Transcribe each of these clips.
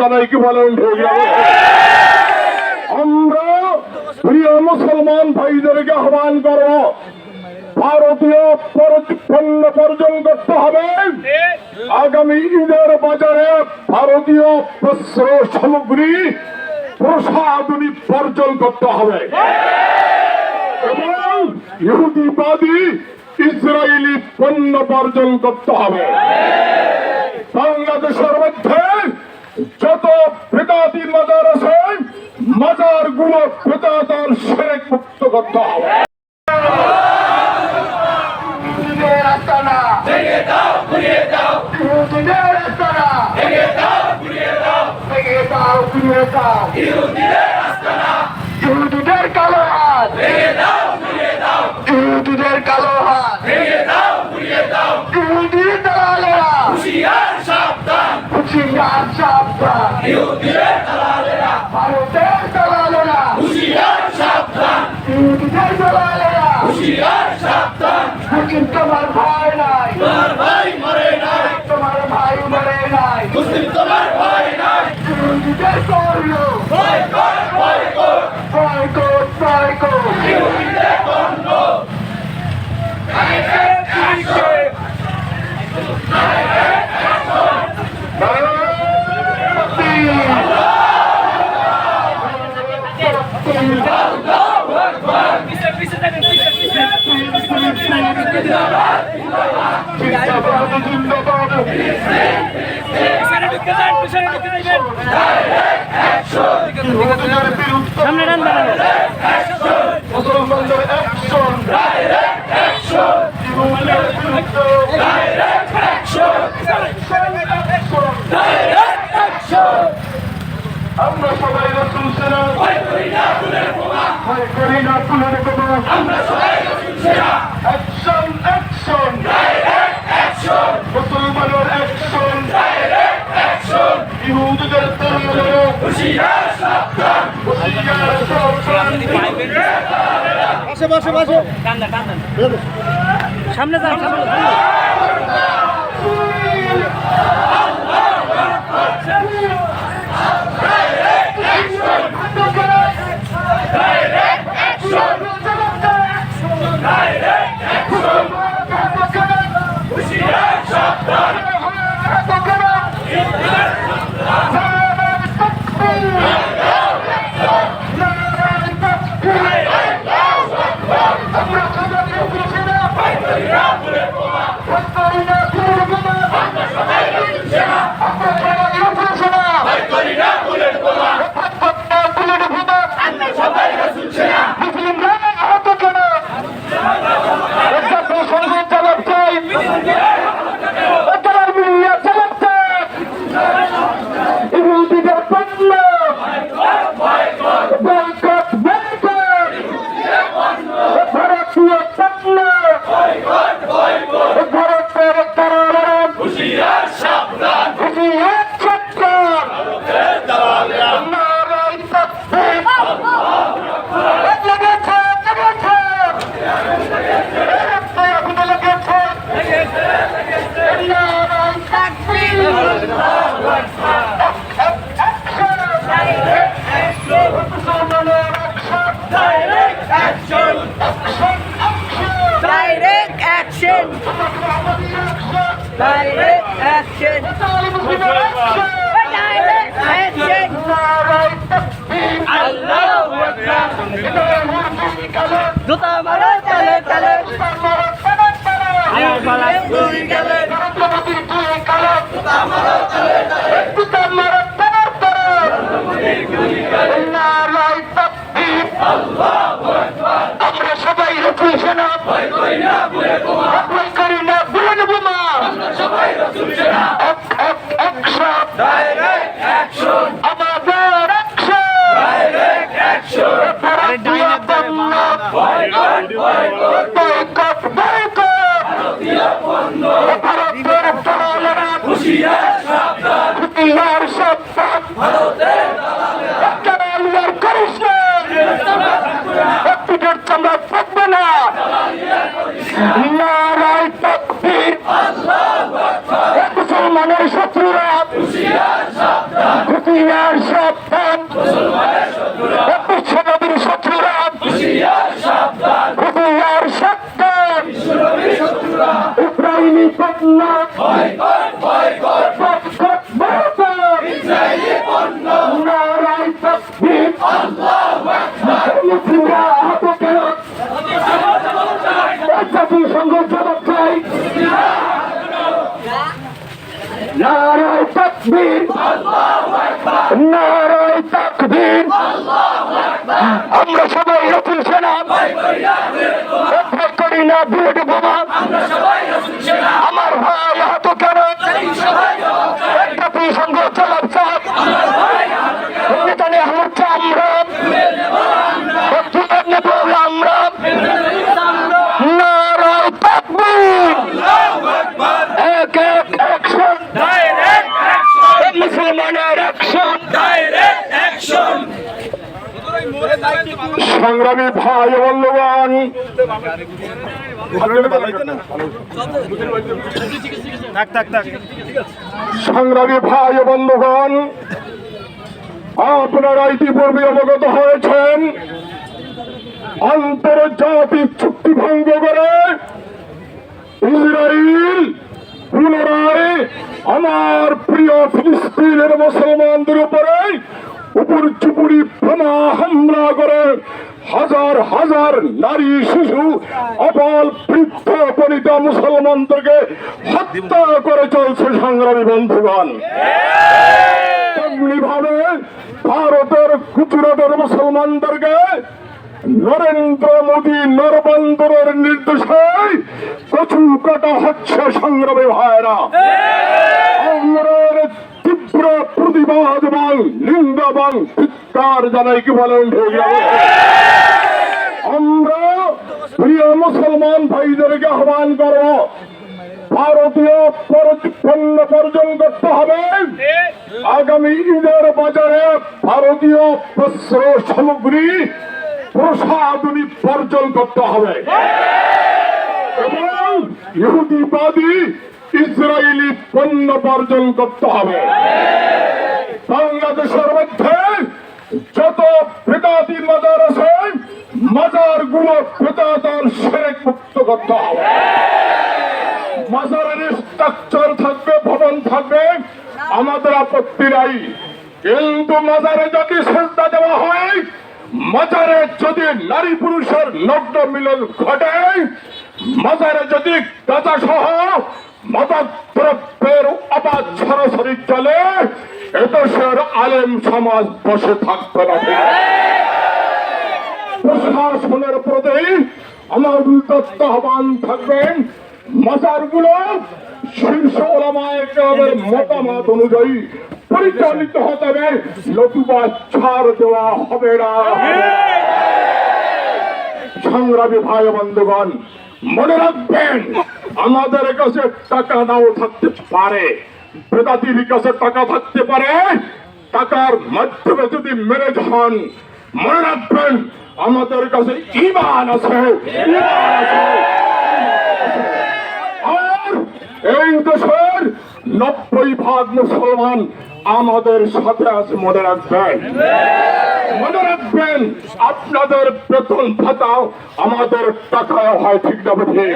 জানাই কি বলেন ঠিক যাবে। আমরা প্রিয় মুসলমান ভাইদেরকে আহ্বান করব, ভারতীয় পণ্য বর্জন করতে হবে। আগামী ঈদের বাজারে ভারতীয় বস্ত্র সামগ্রী প্রসাধনী বর্জন করতে হবে। এবং ইহুদিবাদী ইসরায়েলি পণ্য বর্জন করতে হবে। বাংলাদেশের মধ্যে যত বেদাতি মাজার আছে মাজারগুলো বেদাতার সেরেক মুক্ত করতে হবে। কালো হাত ভেঙে দাও ঘুরিয়ে দাও ইহুদিদের কালো হাত। ভেঙে দাও পুড়িয়ে দাও। ইহুদি দালালেরা। হুশিয়ার সাবধান। হুশিয়ার সাবধান। ইহুদিদের দালালেরা। ভারতের দালালেরা। হুশিয়ার সাবধান। ইহুদিদের দালালেরা। হুশিয়ার সাবধান। মুসলিম তোমার ভয় নাই তোমার ভাই মরে নাই তোমার ভাই মরে নাই মুসলিম তোমার ভয় নাই ইহুদিদের করল ভয় কর ভয় কর ভয় কর ভয় কর ইহুদিদের করল পিছে পিছে দেখেন পিছে পিছে পিছনে ঢুকতে যান পিছনে ঢুকতে যাবেন সামনে ডান দাঁড়ানো আমরা সবাই রসুল সেনা ভয় করি না ফুলের বোমা আমরা সবাই রসুল সেনা অ্যাকশন অ্যাকশন ডাইরেক্ট অ্যাকশন মুসলমানের অ্যাকশন ডাইরেক্ট অ্যাকশন ইহুদিদের তরুণের হুশিয়ার সাবধান হুশিয়ার সাবধান বসে বসে বসে টান দেন টান দেন সামনে যান সামনে যান। মুসলিমরা জুতা মারো তালে তালে দুই গেলে হুশিয়ার সাবধান বিশ্বনবীর শত্রুরা হুশিয়ার সাবধান কন্যা পথঘাট নারায় তাকবীর। মুসলিমরা আহত কেন? জাতিসংঘ জবাব চাই। নারায় তকবীর। নারায় তকবীর। আমরা সবাই নতুন সেনা। করি না বুলেট বোমা। আমার ভাই আহত কেন? একটা সংঘ জবাব সংগ্রামী ভাই থাক সংগ্রামী ভাই বন্ধুগণ আপনারা ইতিপূর্বে অবগত হয়েছেন আন্তর্জাতিক চুক্তি ভঙ্গ করে ইসরায়েল পুনরায় আমার প্রিয় ফিলিস্তিনের মুসলমানদের উপরে উপর চুপুরি বোমা হামলা করে হাজার হাজার নারী শিশু অবল বৃদ্ধ বনিতা মুসলমানদেরকে হত্যা করে চলছে সংগ্রামী বন্ধুগণ। তেমনি ভাবে ভারতের গুজরাটের মুসলমানদেরকে নরেন্দ্র মোদী নরবন্দরের নির্দেশে কচু কাটা হচ্ছে সংগ্রামী ভাইরা। আমরা আহ্বান করব, ভারতীয় পণ্য বর্জন করতে হবে। আগামী ঈদের বাজারে ভারতীয় বস্ত্র সামগ্রী প্রসাধনী বর্জন করতে হবে। এবং ইহুদিবাদী ইসরায়েলি পণ্য বর্জন করতে হবে। বাংলাদেশের মধ্যে যত বেদাতি মাজার আছে মাজারগুলো বেদাতার সেরেক মুক্ত করতে হবে। মাজারের স্ট্রাকচার থাকবে, ভবন থাকবে, আমাদের আপত্তি নাই। কিন্তু মাজারে যদি শ্রদ্ধা দেওয়া হয়, মাজারে যদি নারী পুরুষের নগ্ন মিলন ঘটে, মাজারে যদি গাঁজা সহ মাদক দ্রব্যের অবাধ সরাসরি চলে এদেশের আলেম সমাজ বসে থাকবে প্রশাসনের প্রতি উদ্যত্ত আহ্বান থাকবেন শীর্ষ মতামত অনুযায়ী পরিচালিত হতে হবে ছাড় দেওয়া হবে না। সংগ্রামী ভাই বন্ধুগণ, মনে রাখবেন আমাদের কাছে টাকা নাও থাকতে পারে। বেদাতির কাছে টাকা থাকতে পারে। টাকার মাধ্যমে যদি মেরে হন মনে রাখবেন, আমাদের কাছে ইমান আছে। এই দেশের নব্বই ভাগ মুসলমান আমাদের সাথে আছে, মনে রাখবেন। মনে রাখবেন, আপনাদের বেতন ভাতাও আমাদের টাকায় হয়, ঠিক না, ঠিক?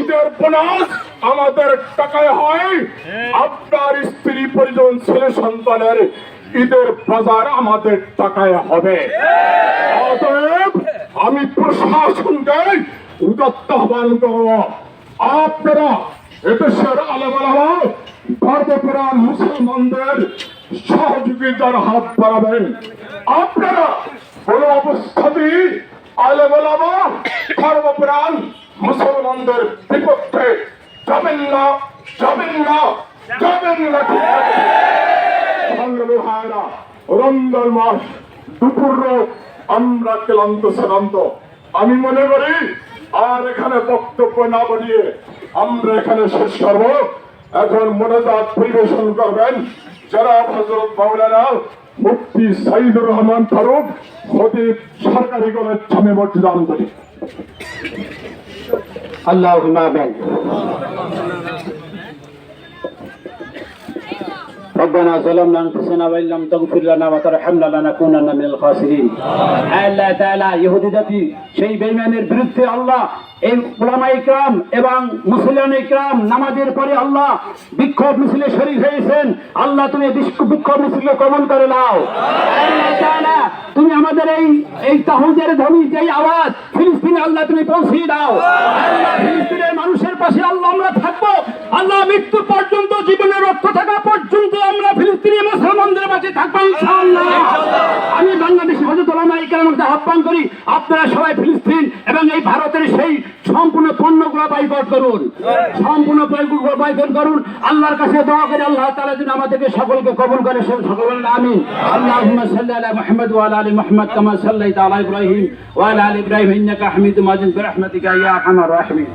ঈদের বোনাস আমাদের টাকায় হয়। আপনার স্ত্রী পরিজন ছেলে সন্তানের ঈদের বাজার আমাদের টাকায় হবে। অতএব আমি প্রশাসনকে উদত্ত আহ্বান করব। আপনারা এদেশের আলামালামা ধর্মপ্রাণ মুসলমানদের সহযোগিতার হাত বাড়াবেন। আপনারা কোন অবস্থাতেই আলামালামা, ধর্মপ্রাণ মুসলমানদের বিপক্ষে যাবেন না যাবেন না যাবেন না? সংগ্রামী ভাইরা রমজান মাস দুপুর আমরা ক্লান্ত, শ্রান্ত। আমি মনে করি আর এখানে বক্তব্য না বাড়িয়ে আমরা এখানে শেষ করব। এখন মনোজাত পরিবেশন করবেন যারা হজরত মাওলানা মুফতি সাইদুর রহমান ফারুক, খতিব সরকারি কলেজ জামে মসজিদ আন্তরিক। আল্লাহ আমিন ربنا ظلمنا انفسنا وان لم تغفر لنا وترحمنا لنكونن من الخاسرين আল্লাহ তাআলা ইহুদি জাতি সেই বেঈমানের বিরুদ্ধে আল্লাহ এই ওলামা ইকরাম এবং মুসলিয়ান ইকরাম, নামাজের পরে আল্লাহ বিক্ষোভ মিছিলে শরীর হয়েছেন। আল্লাহ তুমি বিক্ষোভ মিছিলে কবল করে নাও। তুমি আমাদের এই এই তাহুদের ধ্বনি যে আওয়াজ, ফিলিস্তিনে আল্লাহ তুমি পৌঁছিয়ে দাও। ফিলিস্তিনের মানুষের পাশে আল্লাহ আমরা থাকব। আল্লাহ মৃত্যু পর্যন্ত জীবনের রক্ত থাকা পর্যন্ত আমরা ফিলিস্তিনি মুসলমানদের পাশে থাকব ইনশাআল্লাহ। আমি বাংলাদেশি হজরত ওলামা ইকরামকে আহ্বান করি আপনারা সবাই ফিলিস্তিন এবং এই ভারতের সেই সম্পূর্ণ পণ্যগুলো বাইকট করুন। সম্পূর্ণ পণ্যগুলো বাইকট করুন। আল্লাহর কাছে দোয়া করে আল্লাহ তাআলা যেন আমাদেরকে সকলকে কবুল করে সে সকল আমিন। আল্লাহুম্মা সাল্লি আলা মুহাম্মদ ওয়া আলা আলি মুহাম্মদ কামা সাল্লাইতা আলা ইব্রাহিম ওয়া আলা আলি ইব্রাহিম ইন্নাকা হামিদুম মাজিদ। বিরহমাতিকা ইয়া আরহামার রাহিমিন।